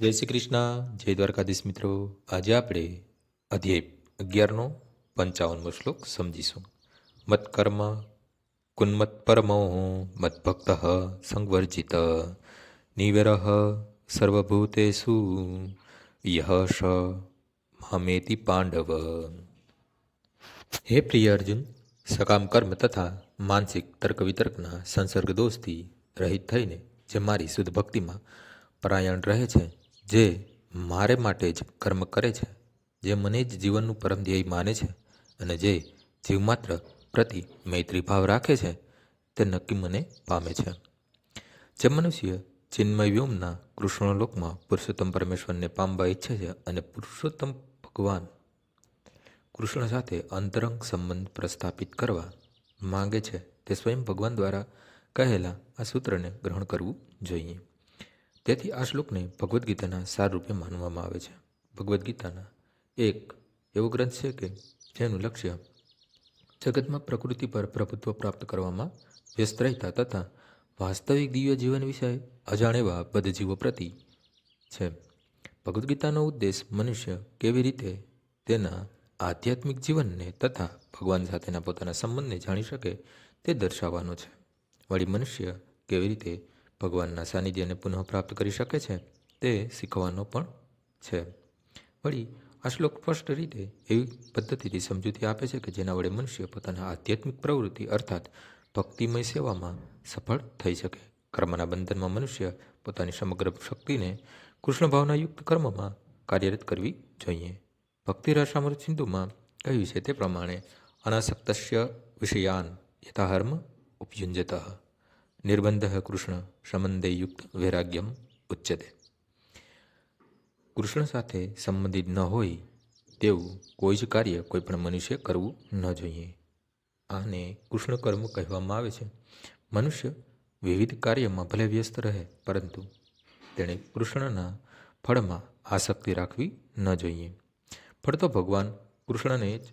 જય શ્રી કૃષ્ણ, જય દ્વારકાધીશ મિત્રો. આજે આપણે અધ્યાય અગિયારનો પંચાવનમો શ્લોક સમજીશું. મત્કર્મ કુન્મત પરમો મદભક્ત સંવર્જિત નિવરહ સર્વભૂતેષુ યહ શ મામેતિ પાંડવ. હે પ્રિય અર્જુન, સકામ કર્મ તથા માનસિક તર્ક વિતર્કના સંસર્ગ દોષથી રહિત થઈને જે મારી શુદ્ધ ભક્તિમાં પરાયણ રહે છે જે મારે માટે જ કર્મ કરે છે, જે મને જ જીવનનું પરમ ધ્યેય માને છે અને જે જીવ માત્ર પ્રતિ મૈત્રી ભાવ રાખે છે, તે નક્કી મને પામે છે. જે મનુષ્ય ચિન્મય વ્યોમના કૃષ્ણલોકમાં પુરુષોત્તમ પરમેશ્વરને પામવા ઈચ્છે છે અને પુરુષોત્તમ ભગવાન કૃષ્ણ સાથે અંતરંગ સંબંધ પ્રસ્થાપિત કરવા માંગે છે, તે સ્વયં ભગવાન દ્વારા કહેલા આ સૂત્રને ગ્રહણ કરવું જોઈએ. તેથી આ શ્લોકને ભગવદ્ ગીતાના સાર રૂપે માનવામાં આવે છે. ભગવદ્ ગીતાના એક એવો ગ્રંથ છે કે જેનું લક્ષ્ય જગતમાં પ્રકૃતિ પર પ્રભુત્વ પ્રાપ્ત કરવામાં વ્યસ્ત રહેતા તથા વાસ્તવિક દિવ્ય જીવન વિશે અજાણ એવા બદ્ધજીવો પ્રતિ છે. ભગવદ્ ગીતાનો ઉદ્દેશ મનુષ્ય કેવી રીતે તેના આધ્યાત્મિક જીવનને તથા ભગવાન સાથેના પોતાના સંબંધને જાણી શકે તે દર્શાવવાનો છે. વળી મનુષ્ય કેવી રીતે ભગવાનના સાનિધ્યને પુનઃપ્રાપ્ત કરી શકે છે, તે શીખવાનો પણ છે. વળી, આ શ્લોક સ્પષ્ટ રીતે એવી પદ્ધતિથી સમજૂતી આપે છે કે જેના વડે મનુષ્ય પોતાના આધ્યાત્મિક પ્રવૃત્તિ અર્થાત ભક્તિમય સેવામાં સફળ થઈ શકે. કર્મના બંધનમાં મનુષ્ય પોતાની સમગ્ર શક્તિને કૃષ્ણ ભાવનાયુક્ત કર્મમાં કાર્યરત કરવી જોઈએ. ભક્તિ રસામૃત સિંધુમાં કહ્યું છે તે પ્રમાણે અનાસક્તસ્ય વિષયાન યથાહર્મ ઉપયુંજત નિર્બંધ કૃષ્ણ સંબંધેયુક્ત વૈરાગ્યમ ઉચ્યતે કૃષ્ણ સાથે સંબંધિત ન હોય તેવું કોઈ જ કાર્ય કોઈ પણ મનુષ્ય કરવું ન જોઈએ આને કૃષ્ણ કર્મ કહેવામાં આવે છે મનુષ્ય વિવિધ કાર્યમાં ભલે વ્યસ્ત રહે પરંતુ તેણે કૃષ્ણના ફળમાં આસક્તિ રાખવી ન જોઈએ ફળ તો ભગવાન કૃષ્ણને જ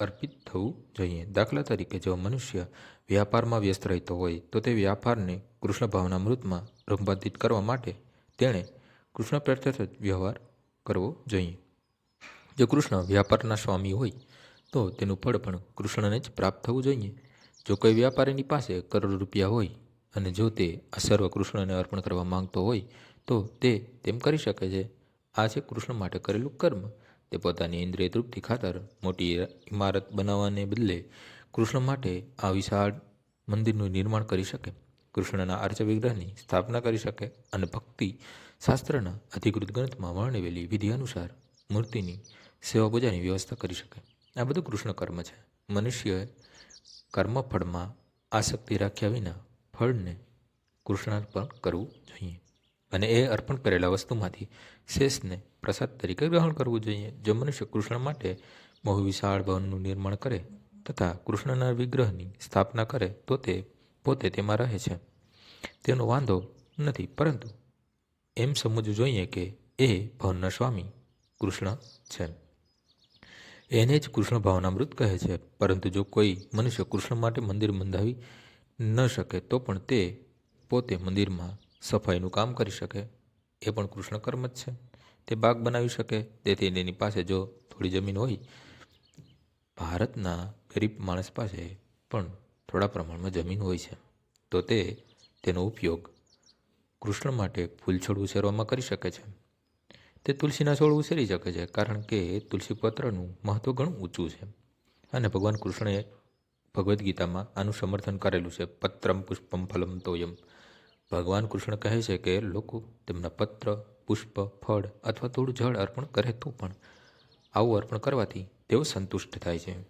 અર્પિત થવું જોઈએ. દાખલા તરીકે જો મનુષ્ય વ્યાપારમાં વ્યસ્ત રહેતો હોય, તો તે વ્યાપારને કૃષ્ણ ભાવનામૃતમાં રૂપાંતરિત કરવા માટે તેણે કૃષ્ણ પ્રત્યે જ વ્યવહાર કરવો જોઈએ. જો કૃષ્ણ વ્યાપારના સ્વામી હોય, તો તેનું ફળ પણ કૃષ્ણને જ પ્રાપ્ત થવું જોઈએ. જો કોઈ વ્યાપારીની પાસે કરોડ રૂપિયા હોય અને જો તે આ સર્વ કૃષ્ણને અર્પણ કરવા માંગતો હોય, તો તે તેમ કરી શકે છે. આ છે કૃષ્ણ માટે કરેલું કર્મ. તે પોતાની ઇન્દ્રિય તૃપ્તિ ખાતર મોટી ઇમારત બનાવવાને બદલે કૃષ્ણ માટે આ વિશાળ મંદિરનું નિર્માણ કરી શકે. કૃષ્ણના આર્ચ વિગ્રહની સ્થાપના કરી શકે અને ભક્તિ શાસ્ત્રના અધિકૃત ગ્રંથમાં વર્ણવેલી વિધિ અનુસાર મૂર્તિની સેવા પૂજાની વ્યવસ્થા કરી શકે. આ બધું કૃષ્ણ કર્મ છે. મનુષ્યએ કર્મફળમાં આસક્તિ રાખ્યા વિના ફળને કૃષ્ણાર્પણ કરવું જોઈએ. અને એ અર્પણ કરેલા વસ્તુમાંથી શેષને પ્રસાદ તરીકે ગ્રહણ કરવું જોઈએ. જો મનુષ્ય કૃષ્ણ માટે બહુ વિશાળ ભવનનું નિર્માણ કરે તથા કૃષ્ણના વિગ્રહની સ્થાપના કરે, તો તે પોતે તેમાં રહે છે. તેનો વાંધો નથી, પરંતુ એમ સમજવું જોઈએ કે એ ભવનના સ્વામી કૃષ્ણ છે. એને જ કૃષ્ણ ભાવનામૃત કહે છે. પરંતુ જો કોઈ મનુષ્ય કૃષ્ણ માટે મંદિર બંધાવી ન શકે, તો પણ તે પોતે મંદિરમાં સફાઈનું કામ કરી શકે. એ પણ કૃષ્ણ કર્મ જ છે. તે બાગ બનાવી શકે? તેથી તેની પાસે જો થોડી જમીન હોય, ભારતના ગરીબ માણસ પાસે પણ થોડા પ્રમાણમાં જમીન હોય છે, તો તે તેનો ઉપયોગ કૃષ્ણ માટે ફૂલ છોડ ઉછેરવામાં કરી શકે છે. તે તુલસીના છોડ ઉછેરી શકે છે, કારણ કે તુલસી પત્રનું મહત્ત્વ ઘણું ઊંચું છે. અને ભગવાન કૃષ્ણએ ભગવદ્ ગીતામાં આનું સમર્થન કરેલું છે, પત્રમ પુષ્પમ ફલમ તોયમ. ભગવાન કૃષ્ણ કહે છે કે લોકો તેમના પત્ર, પુષ્પ, ફળ અથવા થોડું જળ અર્પણ કરે તો પણ આવું અર્પણ કરવાથી તેઓ સંતુષ્ટ થાય છે.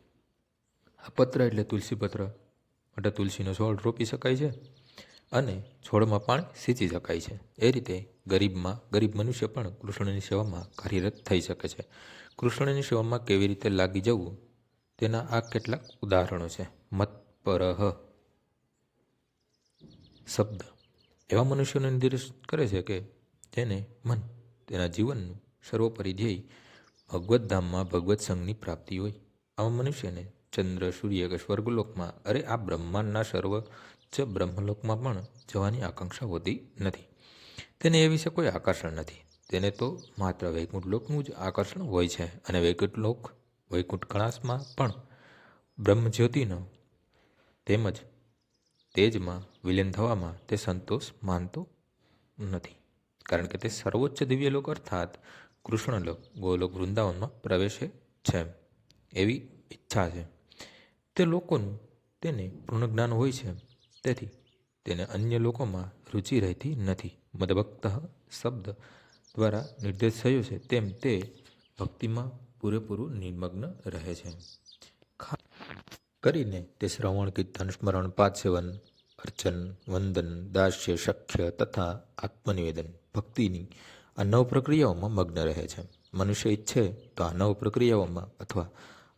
આ પત્ર એટલે તુલસી પત્ર. માટે તુલસીનો છોડ રોપી શકાય છે અને છોડમાં પાણી સિંચી શકાય છે. એ રીતે ગરીબમાં, ગરીબ મનુષ્ય પણ કૃષ્ણની સેવામાં કાર્યરત થઈ શકે છે. કૃષ્ણની સેવામાં કેવી રીતે લાગી જવું? તેના આ કેટલાક ઉદાહરણો છે. મત પરહ શબ્દ. એવા મનુષ્યોને નિર્દેશ કરે છે કે જેને મન, તેના જીવનનું સર્વોપરી ધ્યેય ભગવત ધામમાં ભગવત સંઘની પ્રાપ્તિ હોય. આવા મનુષ્યને ચંદ્ર, સૂર્ય કે સ્વર્ગલોકમાં, અરે આ બ્રહ્માંડના સર્વોચ્ચ બ્રહ્મલોકમાં પણ જવાની આકાંક્ષા હોતી નથી. તેને એ વિશે કોઈ આકર્ષણ નથી. તેને તો માત્ર વૈકુંઠ લોકનું જ આકર્ષણ હોય છે અને વૈકુંઠ લોક, વૈકુંઠ કળાશમાં પણ બ્રહ્મજ્યોતિનો તેમજ તેજમાં વિલીન થવામાં તે સંતોષ માનતો નથી. કારણ કે તે સર્વોચ્ચ દિવ્યલોક અર્થાત કૃષ્ણલોક, ગોલોક વૃંદાવનમાં પ્રવેશે છે. એવી ઈચ્છા છે. તે લોકોનું તેને પૂર્ણ જ્ઞાન હોય છે. તેથી તેને અન્ય લોકોમાં રુચિ રહેતી નથી. મદભક્ત શબ્દ દ્વારા નિર્દેશ થયો છે. તેમ તે ભક્તિમાં પૂરેપૂરું નિમગ્ન રહે છે. કરીને તે શ્રવણ, કીર્તન, સ્મરણ, પાદસેવન, અર્ચન, વંદન, દાસ્ય શખ્ય તથા આત્મનિવેદન ભક્તિની આ નવ પ્રક્રિયાઓમાં મગ્ન રહે છે. મનુષ્ય ઈચ્છે તો આ નવ પ્રક્રિયાઓમાં અથવા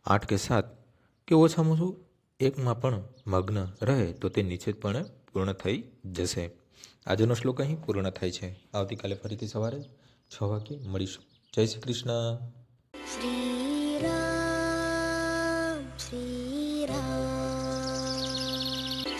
આઠ કે સાત કે ઓછામાં ઓછું એકમાં પણ મગ્ન રહે તો તે નિશ્ચિતપણે પૂર્ણ થઈ જશે. આજનો શ્લોક અહીં પૂર્ણ થાય છે. આવતીકાલે ફરીથી સવારે છ વાગે મળીશું. જય શ્રી કૃષ્ણ. શ્રી